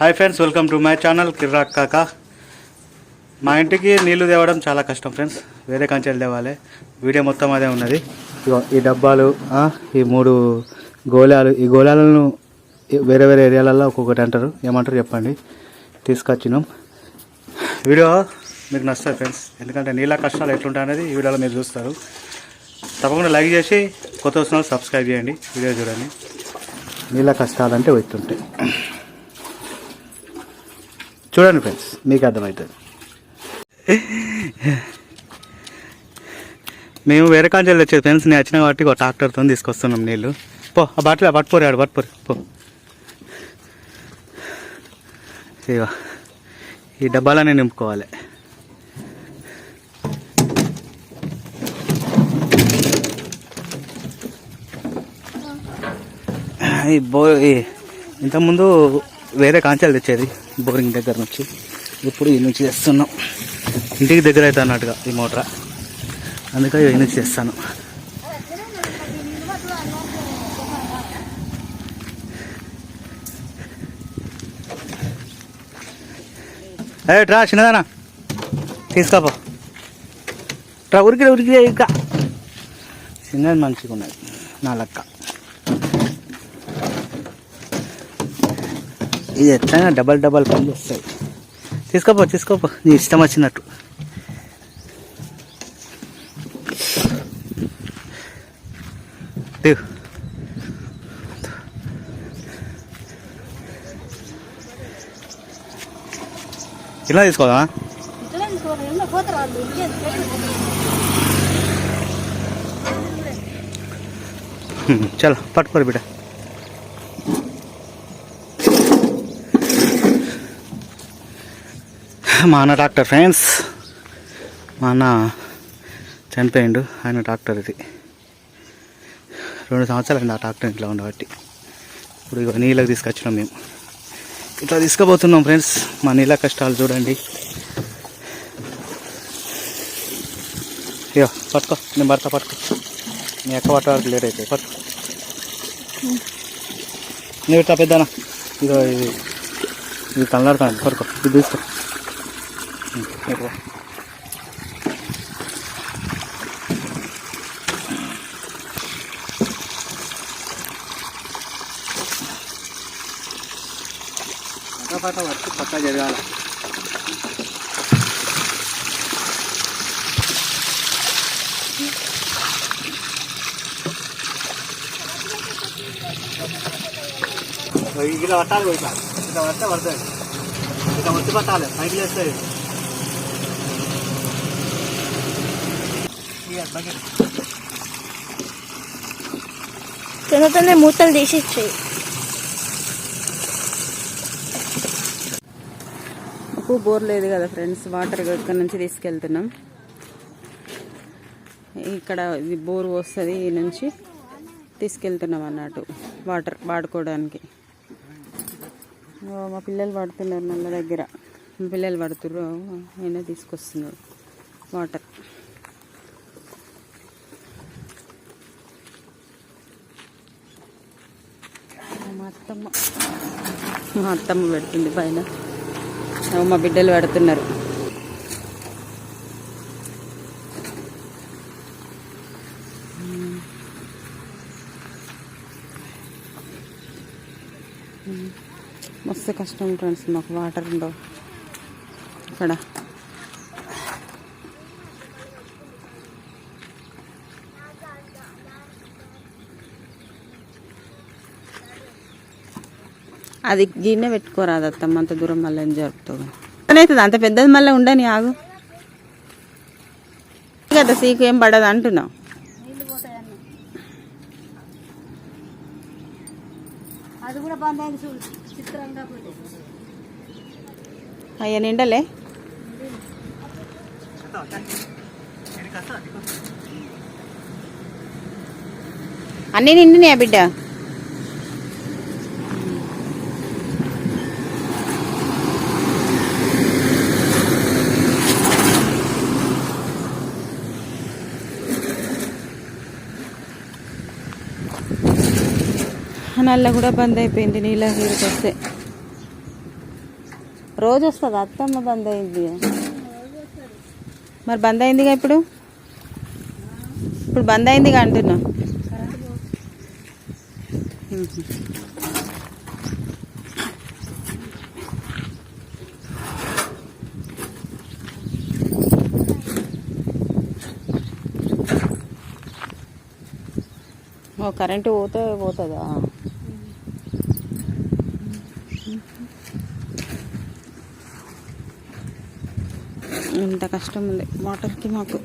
Hi friends welcome to my channel Kirrak Kaka. మా ఇంటికి నీళ్ళు తేవడం చాలా కష్టం ఫ్రెండ్స్ వేరే కంచెలు తేవాలి. వీడియో మొత్తం అదే ఉన్నది. ఇగో ఈ డబ్బాలు ఈ మూడు గోళాలు ఈ గోళాలను ఈ వేరే వేరే ఏరియాలలో ఒక్కొక్కటి అంటారు. ఏమంటారు చెప్పండి. తీసుకొచ్చినాం. వీడియో మీకు నచ్చుతుంది ఫ్రెండ్స్ ఎందుకంటే నీళ్ళ కష్టాలు ఎట్లుంటాయి అనేది ఈ వీడియోలో మీరు చూస్తారు. తప్పకుండా లైక్ చేసి కొత్త వచ్చిన సబ్స్క్రైబ్ చేయండి. వీడియో చూడండి. నీళ్ళ కష్టాలంటే వచ్చుంటాయి చూడండి ఫ్రెండ్స్ మీకు అర్థమవుతుంది. మేము వేరే కాంచెలు వచ్చేది ఫ్రెండ్స్ నేను వచ్చిన కాబట్టి ఒక ట్రాక్టర్తో తీసుకొస్తున్నాం నీళ్ళు పో ఆ బట్టలు పట్టుపోరు ఆడు పట్టుపోరు పో. ఈ డబ్బాలనే నింపుకోవాలి. ఈ బో ఇంతకుముందు వేరే కాంచాలు తెచ్చేది బోరింగ్ దగ్గర నుంచి. ఇప్పుడు ఈ నుంచి తెస్తున్నాం. ఇంటికి దగ్గర అయితే అన్నట్టుగా ఈ మోటార్. అందుకే ఈ నుంచి తెస్తాను. అదే ట్రా చిన్నదానా? తీసుకోపో ట్రా ఉరికి ఉరికి ఇంకా. చిన్నది మంచిగా ఉన్నది నా లెక్క. ఇది ఎట్లయినా డబల్ డబల్ పనులు వస్తాయి. తీసుకోపో తీసుకోపో. నీ ఇష్టం వచ్చినట్టు. ఇలా తీసుకోదా చలో పట్టుకోరు బిడ్డ. మా అన్న డాక్టర్ ఫ్రెండ్స్ మా అన్న చనిపోయిండు. ఆయన డాక్టర్ ఇది. రెండు సంవత్సరాలు అండి ఆ డాక్టర్ ఇంట్లో ఉండబట్టి. ఇప్పుడు ఇక నీళ్ళకి తీసుకొచ్చినాం మేము. ఇట్లా తీసుకుపోతున్నాం ఫ్రెండ్స్ మా నీళ్ళ కష్టాలు చూడండి. ఇక పట్టుకో నేను భర్త పట్టుకో. నీ ఎక్క పట్ట వరకు లేట్ అవుతాయి పట్టుకో. నువ్వు ఇట్లా పెద్దనా? ఇదో ఇది ఇది తల్లాడుతాను పట్టుకో ఇది తీసుకో. ఇదిగో. పట్ట పట్టు పక్క జరగాల ఇక్కడ పట్టాలి పోయి ఇట్లా ఇట్లా పడితే పడుతుంది ఇట్లా వచ్చి పట్టాలి పైకి లేస్తుంది తొందర తొందర మూతలు తీసిచ్చేయి మాకు బోర్ లేదు కదా ఫ్రెండ్స్ వాటర్ ఇక్కడ నుంచి తీసుకెళ్తున్నాం. ఇక్కడ ఇది బోర్ వస్తుంది ఈ నుంచి తీసుకెళ్తున్నాం అన్నట్టు వాటర్ వాడుకోవడానికి. మా పిల్లలు పడుతున్నారు నల్ల దగ్గర. మా పిల్లలు పడుతుర్రు ఆయన తీసుకొస్తున్నారు వాటర్ మా అత్తమ్మ మా అత్తమ్మ పెడుతుంది పైన. మా బిడ్డలు పెడుతున్నారు. మస్తు కష్టం ఫ్రెండ్స్ మాకు వాటర్ ఉండవు. ఇక్కడ. అది గిన్నె పెట్టుకోరాదు అత్తమ్మ అంత దూరం మళ్ళీ ఏం జరుపుతావు? అవుతుంది అంత పెద్దది మళ్ళీ ఉండని ఆగు. కదా సీకు ఏం పడదు అంటున్నావు. అయ్యా నిండలే. అన్నీ నిండినాయా బిడ్డ? నల్ల కూడా బంద్ అయిపోయింది నీళ్ళ వస్తే. రోజు వస్తుంది? అత్తమ్మ బంద్ అయింది. మరి బంద్ అయిందిగా ఇప్పుడు? ఇప్పుడు బంద్ అయిందిగా అంటున్నా. ఓ కరెంటు పోతే పోతుందా? ఇంత కష్టం ఉంది వాటర్కి మాకు.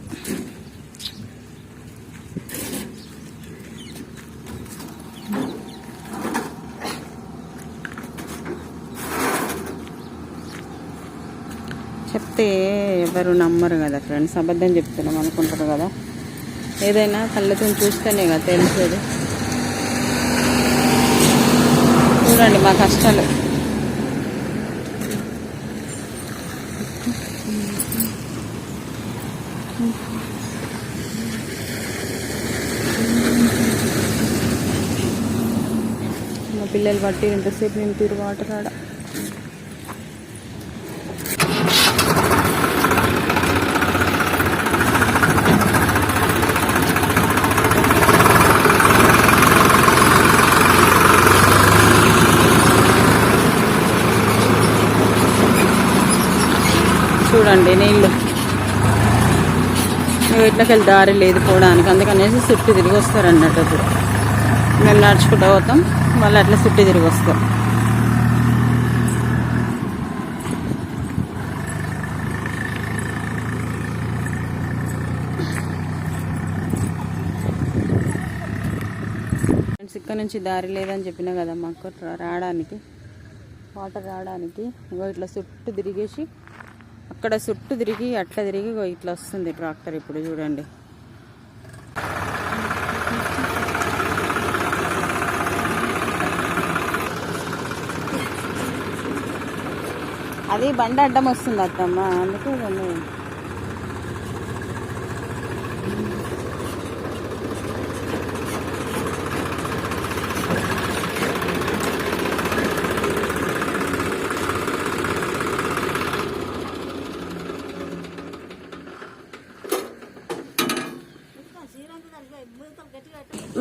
చెప్తే ఎవరు నమ్మరు కదా ఫ్రెండ్స్. అబద్ధం చెప్తున్నాం అనుకుంటారు కదా. ఏదైనా కళ్ళతో చూస్తేనే కదా తెలిసేది. చూడండి మా కష్టాలు మా పిల్లలు బట్టి ఎంతసేపు నేను తిరుగు వాటర్ ఆడ? చూడండి నీళ్ళు. నువ్వు ఇట్లకెళ్ళి దారి లేదు పోవడానికి. అందుకనేసి చుట్టూ తిరిగి వస్తారు అన్నట్టు అప్పుడు మేము నడుచుకుంటూ పోతాం. మళ్ళీ అట్లా చుట్టూ తిరిగి వస్తాం. ఇక్కడ నుంచి దారి లేదని చెప్పినా కదా మాకు రావడానికి. వాటర్ రావడానికి. ఇగో ఇట్లా చుట్టూ తిరిగేసి అక్కడ చుట్టూ తిరిగి అట్లా తిరిగి ఇట్లా వస్తుంది ట్రాక్టర్ ఇప్పుడు చూడండి. అది బండి అడ్డం వస్తుంది అత్తమ్మ అందుకే దాన్ని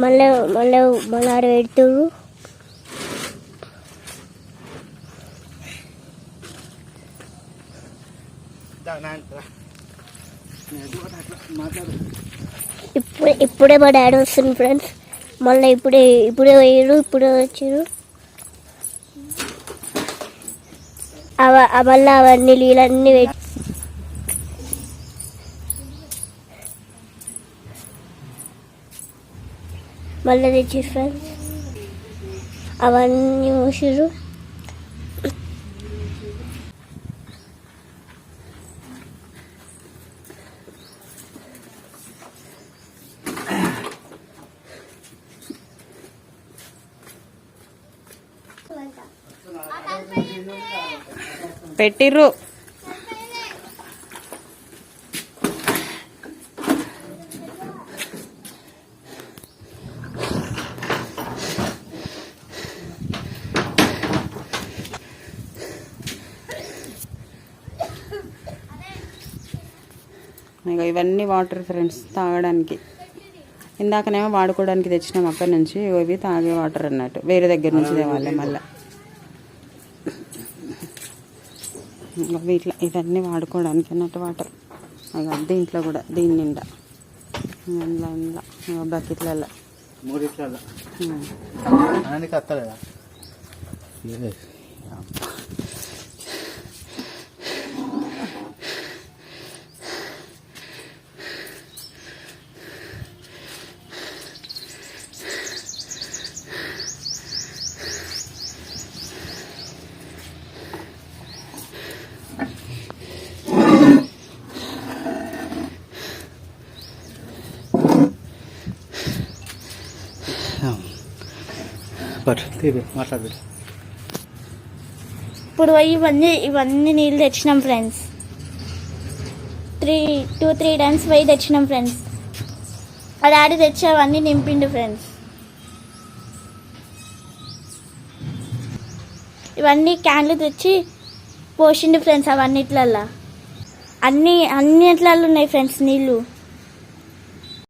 మళ్ళీ మళ్ళీ మళ్ళీ ఆడ పెడుతురు ఇప్పుడు ఇప్పుడే మా డాడీ వస్తుంది ఫ్రెండ్స్. మళ్ళీ ఇప్పుడే ఇప్పుడే పోయారు ఇప్పుడే వచ్చారు అవ మళ్ళీ అవన్నీ నీళ్ళన్నీ పెట్టి మళ్ళీ తెచ్చి ఫ్రెండ్స్. అవన్నీ మూసారు పెట్టిర్రు. ఇక ఇవన్నీ వాటర్ ఫ్రెండ్స్ తాగడానికి. ఇందాకనేమో వాడుకోవడానికి తెచ్చినాం అక్కడి నుంచి ఇవి తాగే వాటర్ అన్నట్టు. వేరే దగ్గర నుంచి తేవాలి మళ్ళీ ఇంకా వీటిలో ఇవన్నీ వాడుకోవడానికి అన్నట్టు వాటర్ ఇక దీంట్లో కూడా దీని నిండా. ఇంట్లో ఇంట్లో ఇగో బకెట్లలో. మూడిట్లలో. ఇప్పుడు పోయి ఇవన్నీ ఇవన్నీ నీళ్ళు తెచ్చినాం friends. Three two three times పోయి తెచ్చినాం ఫ్రెండ్స్. ఆ డాడీ తెచ్చి అవన్నీ నింపిండు ఫ్రెండ్స్. ఇవన్నీ క్యాన్లు తెచ్చి పోసిండు ఫ్రెండ్స్ అవన్నిట్లల్లో. అన్ని అన్నిట్లలో ఉన్నాయి ఫ్రెండ్స్ నీళ్ళు.